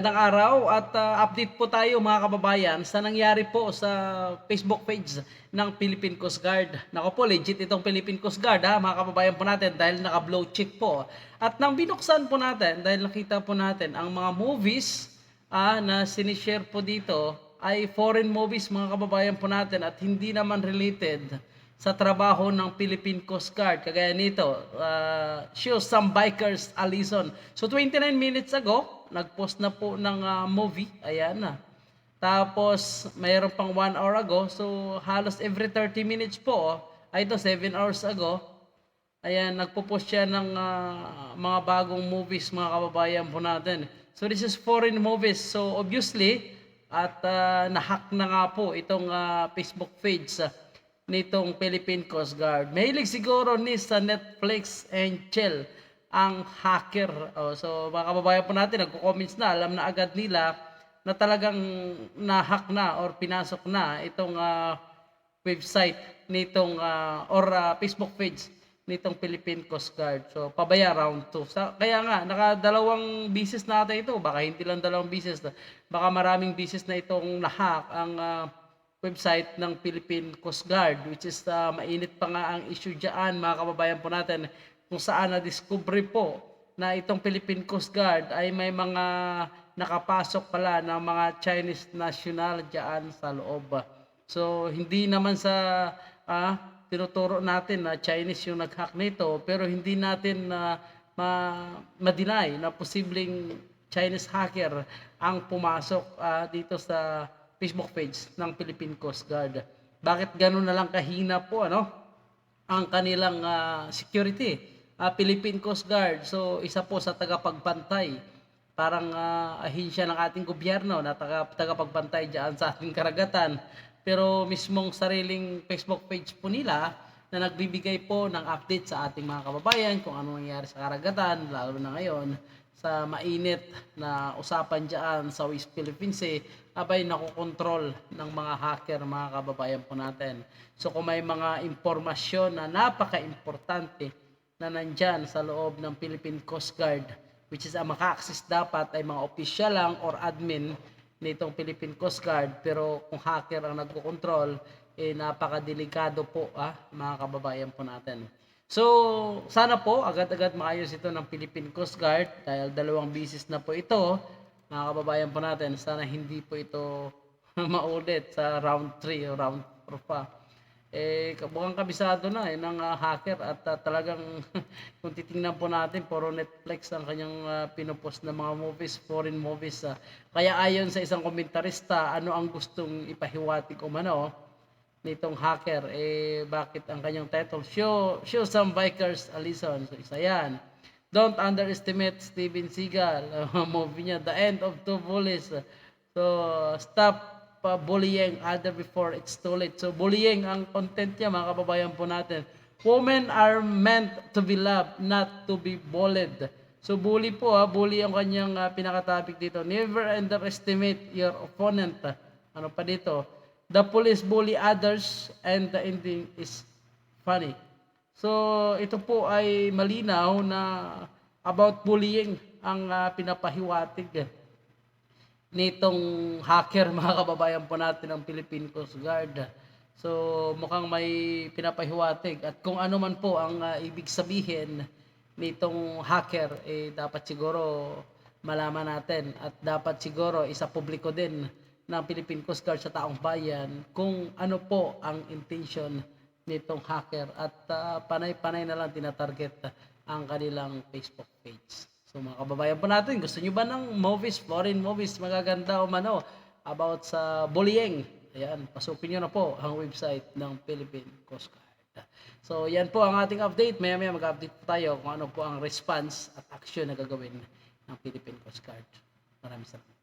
Magandang araw at ah, update po tayo mga kababayan sa nangyari po sa Facebook page ng Philippine Coast Guard. Nako po, legit itong Philippine Coast Guard ha, mga kababayan po natin dahil naka-blow check po. At nang binuksan po natin, dahil nakita po natin ang mga movies ah, na sinishare po dito ay foreign movies mga kababayan po natin at hindi naman related sa trabaho ng Philippine Coast Guard. Kagaya nito, uh, shows some bikers Alison. So 29 minutes ago, nag-post na po ng ah, movie. Ayan na. Tapos, mayroon pang 1 hour ago. So, halos every 30 minutes po. Oh, ay ito, 7 hours ago. Ayan, nagpo-post siya ng ah, mga bagong movies, mga kababayan po natin. So, this is foreign movies. So, obviously, at ah, nahack na nga po itong ah, Facebook page ah, nitong Philippine Coast Guard. Mahilig siguro ni sa Netflix and chill ang hacker. Oh, so, mga kababayan po natin, nagko-comments na, alam na agad nila na talagang nahack na or pinasok na itong ah, website nitong ah, or ah, Facebook page nitong Philippine Coast Guard. So, pabaya round 2. Sa, kaya nga, nakadalawang bisis natin ito. Baka hindi lang dalawang bisis. Baka maraming bisis na itong nahack ang ah, website ng Philippine Coast Guard which is ah, mainit pa nga ang issue dyan mga kababayan po natin kung saan na-discover po na itong Philippine Coast Guard ay may mga nakapasok pala ng mga Chinese national dyan sa loob. So, hindi naman sa ah, tinuturo natin na Chinese yung nag-hack nito, pero hindi natin na ma ma-deny na posibleng Chinese hacker ang pumasok ah, dito sa Facebook page ng Philippine Coast Guard. Bakit ganun na lang kahina po ano? Ang kanilang ah, security. Ah, Philippine Coast Guard. So isa po sa tagapagbantay parang ah, ahensya ng ating gobyerno na taga, tagapagbantay diyan sa ating karagatan. Pero mismong sariling Facebook page po nila na nagbibigay po ng update sa ating mga kababayan kung ano nangyayari sa karagatan, lalo na ngayon sa mainit na usapan dyan sa West Philippine Sea, abay nakokontrol ng mga hacker, mga kababayan po natin. So kung may mga impormasyon na napaka-importante na nandyan sa loob ng Philippine Coast Guard, which is ang maka-access dapat ay mga opisyal lang or admin nitong Philippine Coast Guard, pero kung hacker ang nagko-control, eh napakadelikado po ah, mga kababayan po natin. So, sana po agad-agad maayos ito ng Philippine Coast Guard dahil dalawang bisis na po ito, mga kababayan po natin. Sana hindi po ito maulit sa round 3 o round 4 pa. Eh, mukhang kabisado na eh, ng ah, hacker at ah, talagang kung titingnan po natin, puro Netflix ang kanyang uh, pinopost na mga movies, foreign movies. ah. Kaya ayon sa isang komentarista, ano ang gustong ipahiwatig o mano, nitong hacker, eh bakit ang kanyang title? Show, show some bikers a lesson. So isa yan. Don't underestimate Steven Seagal. movie niya, The End of Two Bullies. So stop uh, bullying other before it's too late. So bullying ang content niya mga kababayan po natin. Women are meant to be loved, not to be bullied. So bully po ha, bully ang kanyang uh, pinaka-topic dito. Never underestimate your opponent. Ano pa dito? The police bully others and the ending is funny. So, ito po ay malinaw na about bullying ang ah, pinapahiwatig nitong hacker mga kababayan po natin ng Philippine Coast Guard. So, mukhang may pinapahiwatig at kung ano man po ang ah, ibig sabihin nitong hacker eh dapat siguro malaman natin at dapat siguro isa publiko din ng Philippine Coast Guard sa taong bayan kung ano po ang intention nitong hacker at ah, panay-panay na lang tinatarget ang kanilang Facebook page. So mga kababayan po natin, gusto nyo ba ng movies, foreign movies, magaganda o mano about sa bullying? Ayan, pasukin nyo na po ang website ng Philippine Coast Guard. So yan po ang ating update. Maya maya mag-update po tayo kung ano po ang response at action na gagawin ng Philippine Coast Guard. Maraming salamat.